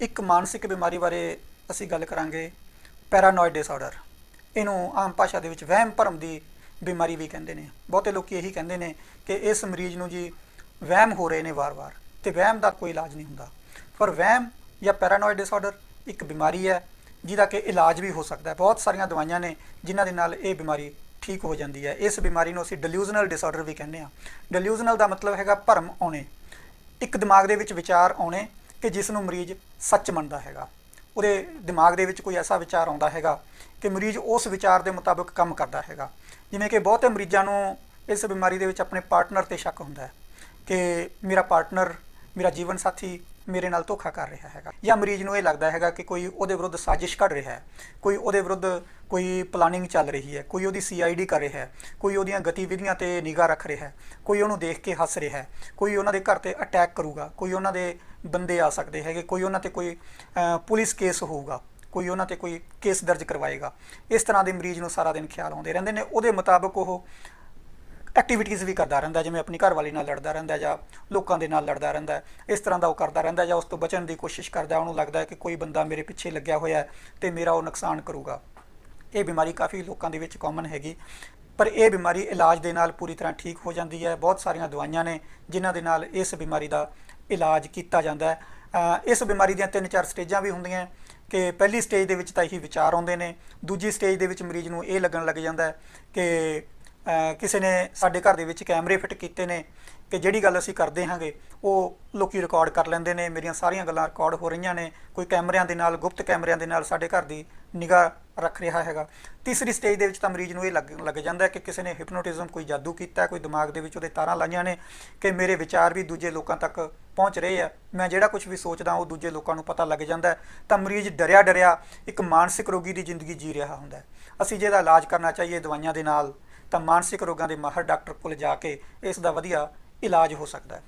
ਇੱਕ ਮਾਨਸਿਕ ਬਿਮਾਰੀ ਬਾਰੇ ਅਸੀਂ ਗੱਲ ਕਰਾਂਗੇ ਪੈਰਾਨੋਇਡ ਡਿਸਆਰਡਰ ਇਹਨੂੰ ਆਮ ਭਾਸ਼ਾ ਦੇ ਵਿੱਚ ਵਹਿਮ ਭਰਮ ਦੀ ਬਿਮਾਰੀ ਵੀ ਕਹਿੰਦੇ ਨੇ। ਬਹੁਤੇ ਲੋਕੀ ਇਹੀ ਕਹਿੰਦੇ ਨੇ ਕਿ ਇਸ ਮਰੀਜ਼ ਨੂੰ ਜੀ ਵਹਿਮ ਹੋ ਰਹੇ ਨੇ ਵਾਰ-ਵਾਰ ਤੇ ਵਹਿਮ ਦਾ ਕੋਈ ਇਲਾਜ ਨਹੀਂ ਹੁੰਦਾ। ਪਰ ਵਹਿਮ ਜਾਂ ਪੈਰਾਨੋਇਡ ਡਿਸਆਰਡਰ ਇੱਕ ਬਿਮਾਰੀ ਹੈ, ਜਿਹਦਾ ਕਿ ਇਲਾਜ ਵੀ ਹੋ ਸਕਦਾ ਹੈ। ਬਹੁਤ ਸਾਰੀਆਂ ਦਵਾਈਆਂ ਨੇ ਜਿਨ੍ਹਾਂ ਦੇ ਨਾਲ ਇਹ ਬਿਮਾਰੀ ਠੀਕ ਹੋ ਜਾਂਦੀ ਹੈ। ਇਸ ਬਿਮਾਰੀ ਨੂੰ ਅਸੀਂ ਡਿਲੂਜ਼ਨਲ ਡਿਸਆਰਡਰ ਵੀ ਕਹਿੰਦੇ ਹਾਂ। ਡਿਲੂਜ਼ਨਲ ਦਾ ਮਤਲਬ ਹੈਗਾ ਭਰਮ ਆਉਣੇ। ਇੱਕ ਦਿਮਾਗ ਦੇ ਵਿੱਚ ਵਿਚਾਰ ਆਉਣੇ ਕਿ ਜਿਸ ਨੂੰ ਮਰੀਜ਼ ਸੱਚ ਮੰਨਦਾ ਹੈਗਾ। ਉਹਦੇ ਦਿਮਾਗ ਦੇ ਵਿੱਚ ਕੋਈ ਐਸਾ ਵਿਚਾਰ ਆਉਂਦਾ ਹੈਗਾ ਕਿ ਮਰੀਜ਼ ਉਸ ਵਿਚਾਰ ਦੇ ਮੁਤਾਬਕ ਕੰਮ ਕਰਦਾ ਹੈਗਾ। ਜਿਵੇਂ ਕਿ ਬਹੁਤੇ ਮਰੀਜ਼ਾਂ ਨੂੰ ਇਸ ਬਿਮਾਰੀ ਦੇ ਵਿੱਚ ਆਪਣੇ ਪਾਰਟਨਰ ਤੇ ਸ਼ੱਕ ਹੁੰਦਾ ਹੈ ਕਿ ਮੇਰਾ ਪਾਰਟਨਰ, ਮੇਰਾ ਜੀਵਨ ਸਾਥੀ ਮੇਰੇ ਨਾਲ ਧੋਖਾ ਕਰ ਰਿਹਾ ਹੈਗਾ। ਜਾਂ ਮਰੀਜ਼ ਨੂੰ ਇਹ ਲੱਗਦਾ ਹੈਗਾ ਕਿ ਕੋਈ ਉਹਦੇ ਵਿਰੁੱਧ ਸਾਜ਼ਿਸ਼ ਘੜ ਰਿਹਾ ਹੈ, ਕੋਈ ਉਹਦੇ ਵਿਰੁੱਧ ਕੋਈ ਪਲਾਨਿੰਗ ਚੱਲ ਰਹੀ ਹੈ, ਕੋਈ ਉਹਦੀ ਸੀਆਈਡੀ ਕਰ ਰਿਹਾ ਹੈ, ਕੋਈ ਉਹਦੀਆਂ ਗਤੀਵਿਧੀਆਂ ਤੇ ਨਿਗਾਹ ਰੱਖ ਰਿਹਾ ਹੈ, ਕੋਈ ਉਹਨੂੰ ਦੇਖ ਕੇ ਹੱਸ ਰਿਹਾ ਹੈ, ਕੋਈ ਉਹਨਾਂ ਦੇ ਘਰ ਤੇ ਅਟੈਕ ਕਰੂਗਾ, ਕੋਈ ਉਹਨਾਂ ਦੇ ਬੰਦੇ ਆ ਸਕਦੇ ਹੈਗੇ, ਕੋਈ ਉਹਨਾਂ ਤੇ ਕੋਈ ਪੁਲਿਸ ਕੇਸ ਹੋਊਗਾ, ਕੋਈ ਉਹਨਾਂ ਤੇ ਕੋਈ ਕੇਸ ਦਰਜ ਕਰਵਾਏਗਾ। ਇਸ ਤਰ੍ਹਾਂ ਦੇ ਮਰੀਜ਼ ਨੂੰ ਸਾਰਾ ਦਿਨ ਖਿਆਲ ਆਉਂਦੇ ਰਹਿੰਦੇ ਨੇ। ਉਹਦੇ ਮੁਤਾਬਕ ਉਹ ਐਕਟੀਵਿਟੀਜ਼ ਵੀ ਕਰਦਾ ਰਹਿੰਦਾ, ਜਿਵੇਂ ਆਪਣੀ ਘਰਵਾਲੀ ਨਾਲ ਲੜਦਾ ਰਹਿੰਦਾ ਜਾਂ ਲੋਕਾਂ ਦੇ ਨਾਲ ਲੜਦਾ ਰਹਿੰਦਾ, ਇਸ ਤਰ੍ਹਾਂ ਦਾ ਉਹ ਕਰਦਾ ਰਹਿੰਦਾ ਜਾਂ ਉਸ ਤੋਂ ਬਚਣ ਦੀ ਕੋਸ਼ਿਸ਼ ਕਰਦਾ, ਉਹਨੂੰ ਲੱਗਦਾ ਕਿ ਕੋਈ ਬੰਦਾ ਮੇਰੇ ਪਿੱਛੇ ਲੱਗਿਆ ਹੋਇਆ ਹੈ ਤੇ ਮੇਰਾ ਉਹ ਨੁਕਸਾਨ ਕਰੂਗਾ। ਇਹ ਬਿਮਾਰੀ ਕਾਫੀ ਲੋਕਾਂ ਦੇ ਵਿੱਚ ਕਾਮਨ ਹੈਗੀ, ਪਰ ਇਹ ਬਿਮਾਰੀ ਇਲਾਜ ਦੇ ਨਾਲ ਪੂਰੀ ਤਰ੍ਹਾਂ ਠੀਕ ਹੋ ਜਾਂਦੀ ਹੈ। ਬਹੁਤ ਸਾਰੀਆਂ ਦਵਾਈਆਂ ਨੇ ਜਿਨ੍ਹਾਂ ਦੇ ਨਾਲ ਇਸ ਬਿਮਾਰੀ ਦਾ ਇਲਾਜ ਕੀਤਾ ਜਾਂਦਾ ਹੈ। ਇਸ ਬਿਮਾਰੀ ਦੀਆਂ ਤਿੰਨ ਚਾਰ ਸਟੇਜਾਂ ਵੀ ਹੁੰਦੀਆਂ ਕਿ ਪਹਿਲੀ ਸਟੇਜ ਦੇ ਵਿੱਚ ਤਾਂ ਇਹੀ ਵਿਚਾਰ ਆਉਂਦੇ ਨੇ, ਦੂਜੀ ਸਟੇਜ ਦੇ ਵਿੱਚ ਮਰੀਜ਼ ਨੂੰ ਇਹ ਲੱਗਣ ਲੱਗ ਜਾਂਦਾ ਹੈ ਕਿ ਕਿਸੇ ਨੇ ਸਾਡੇ ਘਰ ਦੇ ਵਿੱਚ ਕੈਮਰੇ ਫਿੱਟ ਕੀਤੇ ਨੇ ਕਿ ਜਿਹੜੀ ਗੱਲ ਅਸੀਂ ਕਰਦੇ ਹਾਂਗੇ, ਉਹ ਲੋਕੀ ਰਿਕਾਰਡ ਕਰ ਲੈਂਦੇ ਨੇ, ਮੇਰੀਆਂ ਸਾਰੀਆਂ ਗੱਲਾਂ ਰਿਕਾਰਡ ਹੋ ਰਹੀਆਂ ਨੇ, ਕੋਈ ਕੈਮਰਿਆਂ ਦੇ ਨਾਲ, ਗੁਪਤ ਕੈਮਰਿਆਂ ਦੇ ਨਾਲ ਸਾਡੇ ਘਰ ਦੀ ਨਿਗਾਹ ਰੱਖ ਰਿਹਾ ਹੈਗਾ। ਤੀਸਰੀ ਸਟੇਜ ਦੇ ਵਿੱਚ ਤਾਂ ਮਰੀਜ਼ ਨੂੰ ਇਹ ਲੱਗ ਲੱਗ ਜਾਂਦਾ ਹੈ ਕਿ ਕਿਸੇ ਨੇ ਹਿਪਨੋਟਿਜ਼ਮ ਕੋਈ ਜਾਦੂ ਕੀਤਾ, ਕੋਈ ਦਿਮਾਗ ਦੇ ਵਿੱਚ ਉਹਦੇ ਤਾਰਾਂ ਲਾਈਆਂ ਨੇ ਕਿ ਮੇਰੇ ਵਿਚਾਰ ਵੀ ਦੂਜੇ ਲੋਕਾਂ ਤੱਕ ਪਹੁੰਚ ਰਹੇ ਆ। ਮੈਂ ਜਿਹੜਾ ਕੁਝ ਵੀ ਸੋਚਦਾ ਉਹ ਦੂਜੇ ਲੋਕਾਂ ਨੂੰ ਪਤਾ ਲੱਗ ਜਾਂਦਾ ਤਾਂ ਮਰੀਜ਼ ਡਰਿਆ ਡਰਿਆ ਇੱਕ ਮਾਨਸਿਕ ਰੋਗੀ ਦੀ ਜ਼ਿੰਦਗੀ ਜੀ ਰਿਹਾ ਹੁੰਦਾ ਅਸੀਂ ਜਿਹਦਾ ਇਲਾਜ ਕਰਨਾ ਚਾਹੀਏ ਦਵਾਈਆਂ ਦੇ ਨਾਲ ਤਾਂ ਮਾਨਸਿਕ ਰੋਗਾਂ ਦੇ ਮਾਹਰ ਡਾਕਟਰ ਕੋਲ ਜਾ ਕੇ ਇਸ ਦਾ ਵਧੀਆ ਇਲਾਜ ਹੋ ਸਕਦਾ ਹੈ।